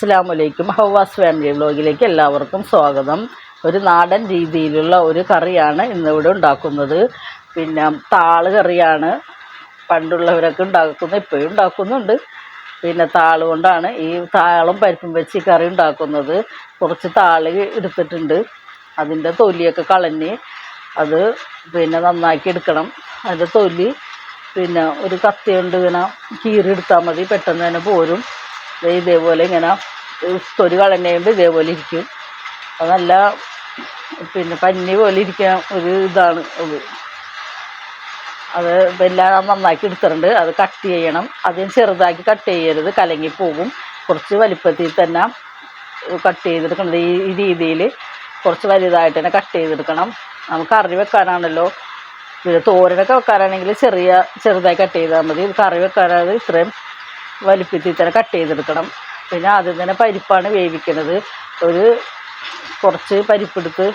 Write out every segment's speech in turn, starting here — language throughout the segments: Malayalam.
അസ്സാമലൈക്കും ഹവാസ് ഫാമിലി വ്ലോഗിലേക്ക് എല്ലാവർക്കും സ്വാഗതം. ഒരു നാടൻ രീതിയിലുള്ള ഒരു കറിയാണ് ഇന്നിവിടെ ഉണ്ടാക്കുന്നത്. പിന്നെ താൾ കറിയാണ് പണ്ടുള്ളവരൊക്കെ ഉണ്ടാക്കുന്നത് ഇപ്പോഴും ഉണ്ടാക്കുന്നുണ്ട്. പിന്നെ താൾ കൊണ്ടാണ് ഈ താളും പരിപ്പും വെച്ച് ഈ കറി ഉണ്ടാക്കുന്നത്. കുറച്ച് താൾ എടുത്തിട്ടുണ്ട്. അതിന്റെ തൊലിയൊക്കെ കളഞ്ഞ് അത് പിന്നെ നന്നാക്കി എടുക്കണം. അതിന്റെ തൊലി പിന്നെ ഒരു കത്തി കൊണ്ട് ഇങ്ങനെ കീറി എടുത്താൽ മതി. പെട്ടെന്ന് തന്നെ പോരും. ഇതേപോലെ ഇങ്ങനെ തൊലി കളഞ്ഞുകൊണ്ട് ഇതേപോലെ ഇരിക്കും. അത് നല്ല പിന്നെ പഞ്ഞി പോലെ ഇരിക്കാൻ ഒരു ഇതാണ് ഇത് അത് എല്ലാം നന്നാക്കി എടുത്തിട്ടുണ്ട്. അത് കട്ട് ചെയ്യണം. അതിന് ചെറുതാക്കി കട്ട് ചെയ്യരുത്. കലങ്ങി പോകും. കുറച്ച് വലിപ്പത്തിൽ തന്നെ കട്ട് ചെയ്തെടുക്കണം. ഈ രീതിയിൽ കുറച്ച് വലുതായിട്ട് തന്നെ കട്ട് ചെയ്തെടുക്കണം. നമുക്ക് കറി വെക്കാനാണല്ലോ. പിന്നെ തോരനൊക്കെ വെക്കാനാണെങ്കിൽ ചെറിയ ചെറുതായി കട്ട് ചെയ്താൽ മതി. കറി വെക്കാനാണ് ഇത്രയും വലിപ്പത്തിൽ തന്നെ കട്ട് ചെയ്തെടുക്കണം. പിന്നെ ആദ്യം തന്നെ പരിപ്പാണ് വേവിക്കുന്നത്. ഒരു കുറച്ച് പരിപ്പെടുത്ത്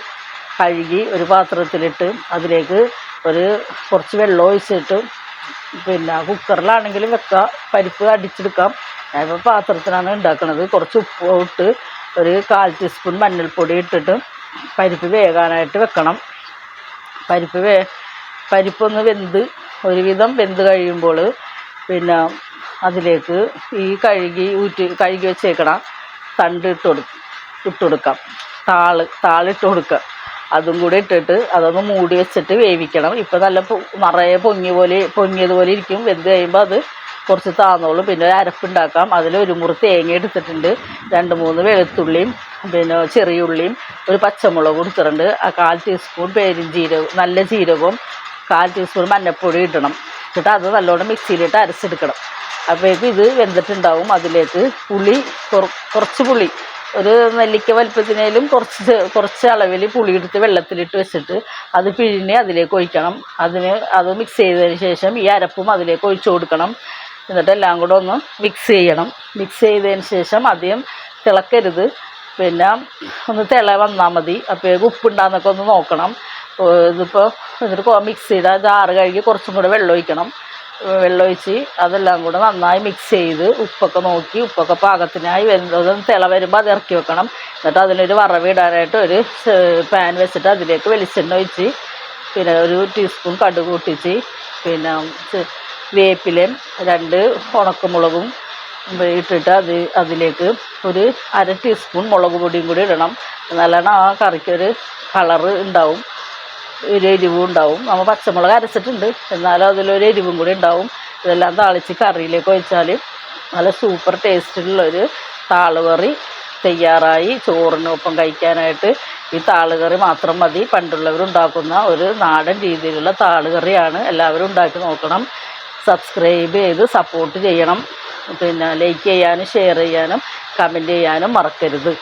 കഴുകി ഒരു പാത്രത്തിലിട്ട് അതിലേക്ക് ഒരു കുറച്ച് വെള്ളം ഒഴിച്ചിട്ട് പിന്നെ കുക്കറിലാണെങ്കിലും വെക്കാം. പരിപ്പ് അടിച്ചെടുക്കാം. ഞാനിപ്പോൾ പാത്രത്തിലാണ് ഉണ്ടാക്കുന്നത് കുറച്ച് ഉപ്പ് ഇട്ട് ഒരു കാൽ ടീസ്പൂൺ മഞ്ഞൾപ്പൊടി ഇട്ടിട്ട് പരിപ്പ് വേകാനായിട്ട് വെക്കണം. പരിപ്പ് വേ പരിപ്പൊന്ന് വെന്ത് ഒരുവിധം വെന്ത് കഴിയുമ്പോൾ പിന്നെ അതിലേക്ക് ഈ കഴുകി ഊറ്റി കഴുകി വെച്ചേക്കണ. തണ്ട് ഇട്ട് കൊടു ഇട്ട് കൊടുക്കാം. താൾ താളിട്ട് കൊടുക്കുക. അതും കൂടി ഇട്ടിട്ട് അതൊന്ന് മൂടി വെച്ചിട്ട് വേവിക്കണം. ഇപ്പം നല്ല നിറയെ പൊങ്ങി പോലെ പൊങ്ങിയതുപോലെ ഇരിക്കും. വെന്ത് കഴിയുമ്പോൾ അത് കുറച്ച് താന്നോളും. പിന്നെ ഒരു അരപ്പുണ്ടാക്കാം. അതിൽ ഒരു മുറി തേങ്ങ എടുത്തിട്ടുണ്ട്. രണ്ട് മൂന്ന് വെളുത്തുള്ളിയും പിന്നെ ചെറിയ ഉള്ളിയും ഒരു പച്ചമുളകും എടുത്തിട്ടുണ്ട്. ആ കാൽ ടീസ്പൂൺ പേരും ജീരകവും നല്ല ജീരകവും കാൽ ടീസ്പൂൺ മഞ്ഞൾപ്പൊടി ഇടണം. എന്നിട്ട് അത് നല്ലോണം മിക്സിയിലിട്ട് അരച്ചെടുക്കണം. അപ്പോഴേക്കും ഇത് വെന്തിട്ടുണ്ടാവും അതിലേക്ക്. പുളി കുറച്ച് പുളി. ഒരു നെല്ലിക്ക വലുപ്പത്തിനേലും കുറച്ച് കുറച്ച് അളവിൽ പുളി എടുത്ത് വെള്ളത്തിലിട്ട് വെച്ചിട്ട് അത് പിഴിഞ്ഞ് അതിലേക്ക് ഒഴിക്കണം. അതിന് അത് മിക്സ് ചെയ്തതിന് ശേഷം ഈ അരപ്പും അതിലേക്ക് ഒഴിച്ചു കൊടുക്കണം. എന്നിട്ട് എല്ലാം കൂടെ ഒന്ന് മിക്സ് ചെയ്യണം. മിക്സ് ചെയ്തതിന് ശേഷം ആദ്യം തിളക്കരുത്. പിന്നെ ഒന്ന് തിള വന്നാൽ മതി. അപ്പോഴേക്കും ഉപ്പുണ്ടാകുന്നൊക്കെ ഒന്ന് നോക്കണം. ഇതിപ്പോൾ എന്നിട്ട് മിക്സ് മിക്സിയുടെ ജാറ് കഴുകി കുറച്ചും കൂടെ വെള്ളം ഒഴിക്കണം. ഏഹ് വെള്ളം ഒഴിച്ച് അതെല്ലാം കൂടെ നന്നായി മിക്സ് ചെയ്ത് ഉപ്പൊക്കെ നോക്കി ഉപ്പൊക്കെ പാകത്തിനായി വെന്തതും തിള വരുമ്പോൾ അത് ഇറക്കി വെക്കണം. എന്നിട്ട് അതിനൊരു വറവിടാനായിട്ട് ഒരു പാൻ വെച്ചിട്ട് അതിലേക്ക് വെളിച്ചെണ്ണ ഒഴിച്ച് പിന്നെ ഒരു ടീസ്പൂൺ കടുക് പൊട്ടിച്ച് പിന്നെ വേപ്പിലയും രണ്ട് ഉണക്കമുളകും ഇട്ടിട്ട് അത് അതിലേക്ക് ഒരു അര ടീസ്പൂൺ മുളക് പൊടിയും കൂടി ഇടണം. നല്ലോണം ആ കറിക്കൊരു കളറ് ഉണ്ടാവും. ഒരു എരിവും ഉണ്ടാവും. നമ്മൾ പച്ചമുളക് അരച്ചിട്ടുണ്ട്. എന്നാലും അതിലൊരു എരിവും കൂടി ഉണ്ടാവും. ഇതെല്ലാം താളിച്ച് കറിയിലേക്ക് ഒഴിച്ചാൽ നല്ല സൂപ്പർ ടേസ്റ്റിലുള്ളൊരു താളുകറി തയ്യാറായി ചോറിനൊപ്പം കഴിക്കാനായിട്ട്. ഈ താളുകറി മാത്രം മതി. പണ്ടുള്ളവരുണ്ടാക്കുന്ന ഒരു നാടൻ രീതിയിലുള്ള താളുകറിയാണ് എല്ലാവരും ഉണ്ടാക്കി നോക്കണം. സബ്സ്ക്രൈബ് ചെയ്ത് സപ്പോർട്ട് ചെയ്യണം. പിന്നെ ലൈക്ക് ചെയ്യാനും ഷെയർ ചെയ്യാനും കമന്റ് ചെയ്യാനും മറക്കരുത്.